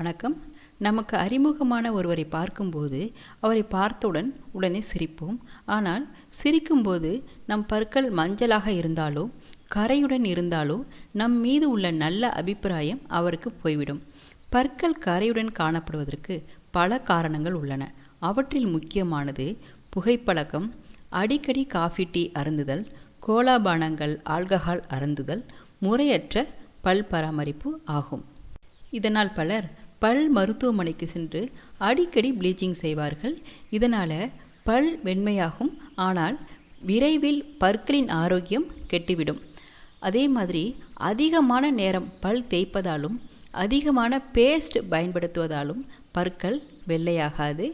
வணக்கம். நமக்கு அறிமுகமான ஒருவரை பார்க்கும்போது அவரை பார்த்தவுடன் உடனே சிரிப்போம். ஆனால் சிரிக்கும்போது நம் பற்கள் மஞ்சளாக இருந்தாலோ கரையுடன் இருந்தாலோ நம் மீது உள்ள நல்ல அபிப்பிராயம் அவருக்கு போய்விடும். பற்கள் கரையுடன் காணப்படுவதற்கு பல காரணங்கள் உள்ளன. அவற்றில் முக்கியமானது புகைப்பழக்கம் அடிக்கடி காஃபி டீ அருந்துதல் கோலாபானங்கள் ஆல்கஹால் அருந்துதல் முறையற்ற பல் பராமரிப்பு ஆகும். இதனால் பலர் பல் மருத்துவமனைக்கு சென்று அடிக்கடி ப்ளீச்சிங் செய்வார்கள். இதனால் பல் வெண்மையாகும். ஆனால் விரைவில் பற்களின் ஆரோக்கியம் கெட்டுவிடும். அதே மாதிரி அதிகமான நேரம் பல் தேய்ப்பதாலும் அதிகமான பேஸ்ட் பயன்படுத்துவதாலும் பற்கள் வெள்ளையாகாது.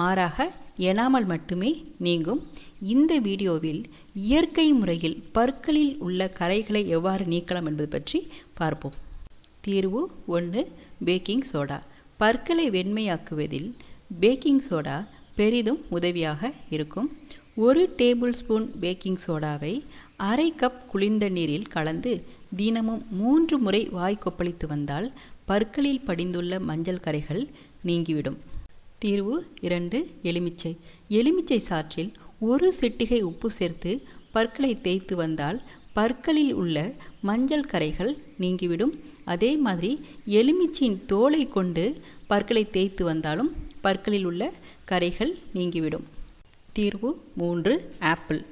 மாறாக எனாமல் மட்டுமே நீங்கும். இந்த வீடியோவில் இயற்கை முறையில் பற்களில் உள்ள கரைகளை எவ்வாறு நீக்கலாம் என்பது பற்றி பார்ப்போம். தீர்வு ஒன்று பேக்கிங் சோடா பற்களை வெண்மையாக்குவதில் பேக்கிங் சோடா பெரிதும் உதவியாக இருக்கும். ஒரு டேபிள் ஸ்பூன் பேக்கிங் சோடாவை அரை கப் குளிர்ந்த நீரில் கலந்து தினமும் மூன்று முறை வாய் கொப்பளித்து வந்தால் பற்களில் படிந்துள்ள மஞ்சள் கரைகள் நீங்கிவிடும். தீர்வு இரண்டு எலுமிச்சை. எலுமிச்சை சாற்றில் ஒரு சிட்டிகை உப்பு சேர்த்து பற்களை தேய்த்து வந்தால் பற்களில் உள்ள மஞ்சள் கரைகள் நீங்கிவிடும். அதே மாதிரி எலுமிச்சியின் தோலை கொண்டு பற்களை தேய்த்து வந்தாலும் பற்களில் உள்ள கரைகள் நீங்கிவிடும். தீர்வு மூன்று ஆப்பிள்.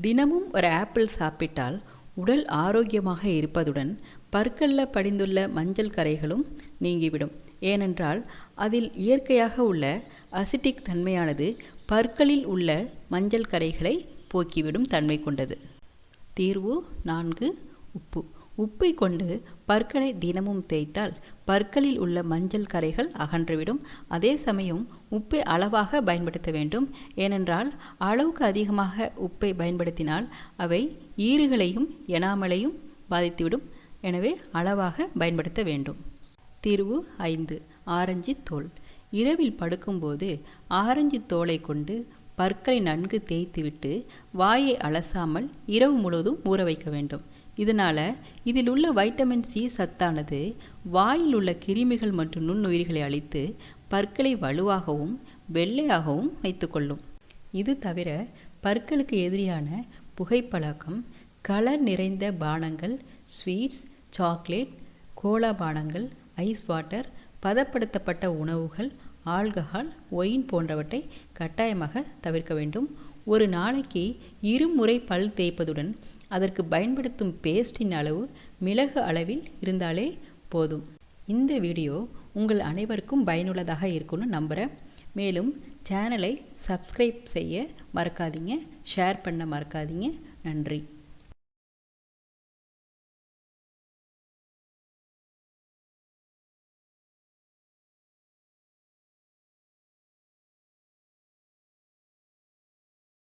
தினமும் ஒரு ஆப்பிள் சாப்பிட்டால் உடல் ஆரோக்கியமாக இருப்பதுடன் பற்களில் படிந்துள்ள மஞ்சள் கரைகளும் நீங்கிவிடும். ஏனென்றால் அதில் இயற்கையாக உள்ள அசிட்டிக் தன்மையானது பற்களில் உள்ள மஞ்சள் கரைகளை போக்கிவிடும் தன்மை கொண்டது. தீர்வு நான்கு உப்பு. உப்பை கொண்டு பற்களை தினமும் தேய்த்தால் பற்களில் உள்ள மஞ்சள் கரைகள் அகன்றுவிடும். அதே சமயம் உப்பை அளவாக பயன்படுத்த வேண்டும். ஏனென்றால் அளவுக்கு அதிகமாக உப்பை பயன்படுத்தினால் அவை ஈறுகளையும் எனாமலையும் பாதித்துவிடும். எனவே அளவாக பயன்படுத்த வேண்டும். தீர்வு ஐந்து ஆரஞ்சு தோல். இரவில் படுக்கும்போது ஆரஞ்சு தோலை கொண்டு பற்களை நன்கு தேய்த்துவிட்டு வாயை அலசாமல் இரவு முழுவதும் ஊற வைக்க வேண்டும். இதனால் இதில் உள்ள வைட்டமின் சி சத்தானது வாயில் உள்ள கிருமிகள் மற்றும் நுண்ணுயிர்களை அழித்து பற்களை வலுவாகவும் வெள்ளையாகவும் வைத்துக்கொள்ளும். இது தவிர பற்களுக்கு எதிரியான புகைப்பழக்கம் கலர் நிறைந்த பானங்கள் ஸ்வீட்ஸ் சாக்லேட் கோலா பானங்கள் ஐஸ் வாட்டர் பதப்படுத்தப்பட்ட உணவுகள் ஆல்கஹால் ஒயின் போன்றவற்றை கட்டாயமாக தவிர்க்க வேண்டும். ஒரு நாளைக்கு இருமுறை பல் தேய்ப்பதுடன் அதற்கு பயன்படுத்தும் பேஸ்டின் அளவு மிளகு அளவில் இருந்தாலே போதும். இந்த வீடியோ உங்கள் அனைவருக்கும் பயனுள்ளதாக இருக்கும்னு நம்புகிறேன் மேலும் சேனலை சப்ஸ்கிரைப் செய்ய மறக்காதீங்க. ஷேர் பண்ண மறக்காதீங்க. நன்றி.